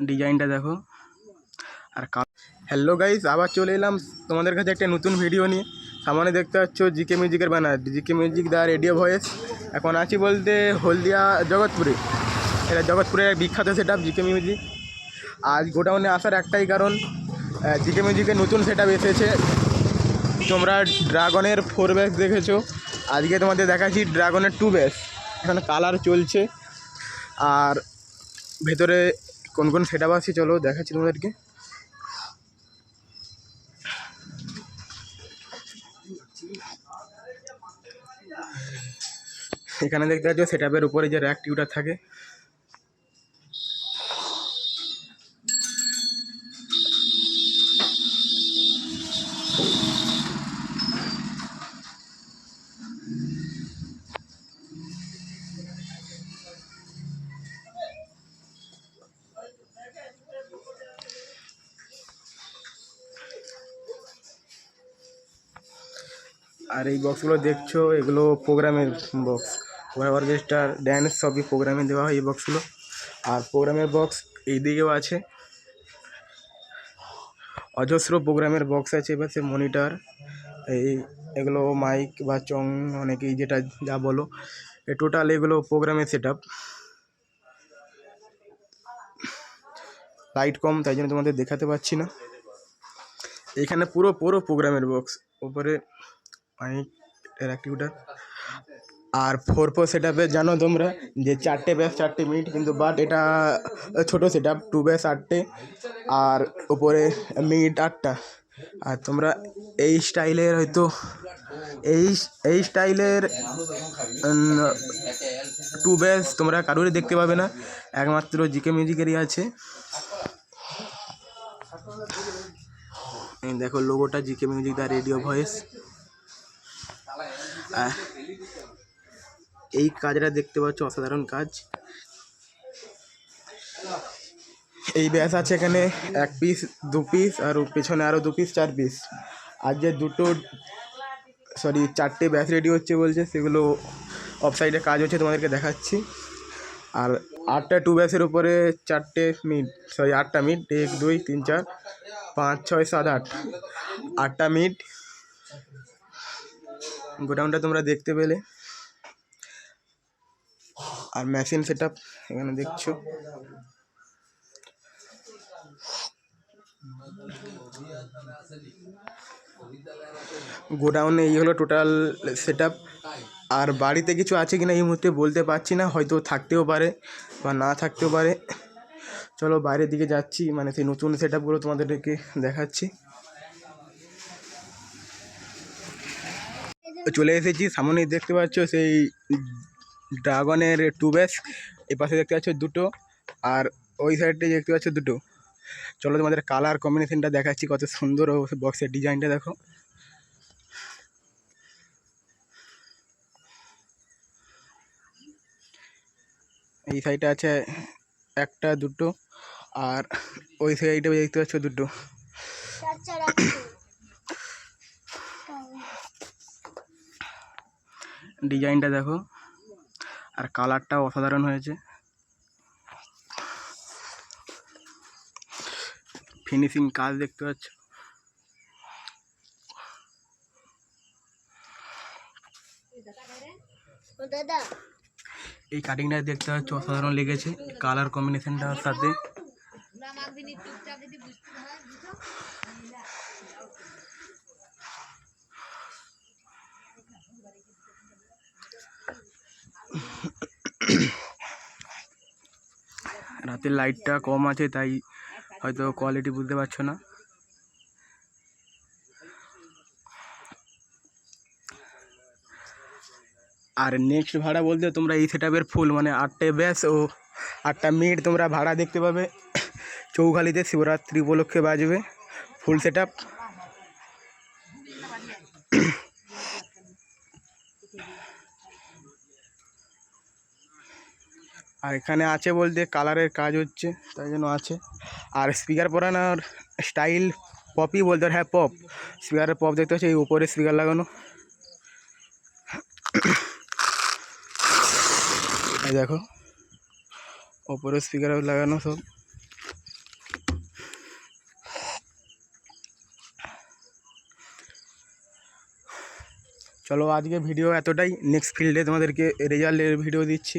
ডিজাইনটা দেখো। আর hello guys আবার চলে এলাম তোমাদের কাছে একটা নতুন ভিডিও নিয়ে। সামনে দেখতে পাচ্ছ জিকে মিউজিকের banner GK music the radio voice এখন আছি বলতে হলদিয়া জগৎপুরে। এটা জগৎপুরের বিখ্যাত সেট আপ জিকে মিউজিক আজ গোডাউনে আসার একটাই কারণ জিকে মিউজিকের নতুন সেট আপ এসেছে। তোমরা ড্রাগনের ফোর ব্যাস দেখেছ। আজকে তোমাদের দেখাচ্ছি ড্রাগনের টু ব্যাস এখানে কালার চলছে। আর ভেতরে কোন কোন সেট আছে চলো দেখাচ্ছি তোমাদেরকে। এখানে দেখতে পাচ্ছ সেট উপরে যে র্যাক টিউটার থাকে আর এই বক্সগুলো দেখছ, এগুলো প্রোগ্রামের বক্স অর্কেস্ট্রার ড্যান্স সবই প্রোগ্রামে দেওয়া হয় এই বক্সগুলো আর প্রোগ্রামের বক্স এই দিকেও আছে। অজস্র প্রোগ্রামের বক্স আছে, এবার সে মনিটর এই এগুলো মাইক বা চং, অনেকেই যেটা যা বলো টোটাল এগুলো প্রোগ্রামের সেট লাইট কম, তাই জন্য তোমাদের দেখাতে পাচ্ছি না। এখানে পুরো পুরো প্রোগ্রামের বক্স মাইক অ্যাক্টিভিটার আর ফোর ফোর সেট আপে জানো তোমরা যে চারটে ব্যাস চারটে মিনিট কিন্তু বাট এটা ছোটো সেট আপ টু ব্যাস আটটে। আর উপরে মিনিট আটটা। আর তোমরা এই স্টাইলের হয়তো, এই এই স্টাইলের টু ব্যাস তোমরা কারোরই দেখতে পাবে না। একমাত্র জিকে মিউজিকেরই আছে। দেখো লোগোটা GK music the radio voice এই কাজটা দেখতে পাচ্ছ, অসাধারণ কাজ। এই ব্যাস আছে এখানে এক পিস দু পিস আর পেছনে আরও দু পিস চার পিস আর যে দুটো সরি চারটে ব্যাস রেডি হচ্ছে বলছে, সেগুলো অফ সাইডে কাজ হচ্ছে, তোমাদেরকে দেখাচ্ছি। আর আটটা টু ব্যাসের উপরে চারটে মিট সরি আটটা মিট এক, দুই, তিন, চার, পাঁচ, ছয়, সাত, আট। আটটা মিট গোডাউনটা তোমরা দেখতে পেলে। আর মেশিন সেট এখানে দেখছ। গোডাউনে এই হলো টোটাল সেট আর বাড়িতে কিছু আছে কিনা এই মুহূর্তে বলতে পারছি না, হয়তো থাকতেও পারে বা না থাকতেও পারে। চলো বাইরের দিকে যাচ্ছি মানে সেই নতুন সেট তোমাদেরকে দেখাচ্ছি। চলে এসেছি। সামনেই দেখতে পাচ্ছ সেই ড্রাগনের টু ব্যাস এই পাশে দেখতে পাচ্ছ দুটো আর ওই সাইডে দেখতে পাচ্ছ দুটো। চলো তোমাদের কালার কম্বিনেশনটা দেখাচ্ছি, কত সুন্দর বক্সের ডিজাইনটা দেখো। এই সাইডে আছে একটা, দুটো আর ওই সাইডে দেখতে পাচ্ছ দুটো। ডিজাইনটা দেখো। আর কালারটাও অসাধারণ হয়েছে। ফিনিশিং কাজ দেখতে পাচ্ছ। এই কাটিংটা দেখতে পাচ্ছ, অসাধারণ লেগেছে। কালার কম্বিনেশনটার সাথে। রাতের লাইটটা কম আছে, তাই হয়তো কোয়ালিটি বুঝতে পারছ না। আর নেক্সট ভাড়া বলতে তোমরা এই সেট ফুল মানে আটটে ব্যাস, ও আটটা মিনিট তোমরা ভাড়া দেখতে পাবে। চৌখালিতে শিবরাত্রি উপলক্ষে বাজবে ফুল সেট আপ আর এখানে আছে বলতে কালারের কাজ হচ্ছে, তাই জন্য আছে। আর স্পিকার পরানোর স্টাইল পপই বলতে হ্যাঁ পপ স্পিকারের পপ দেখতে হচ্ছে এই উপরে স্পিকার লাগানো। দেখো ওপরে স্পিকার লাগানো সব। চলো আজকে ভিডিও এতটাই। নেক্সট ফিল্ডে তোমাদেরকে রেজাল্টের ভিডিও দিচ্ছি।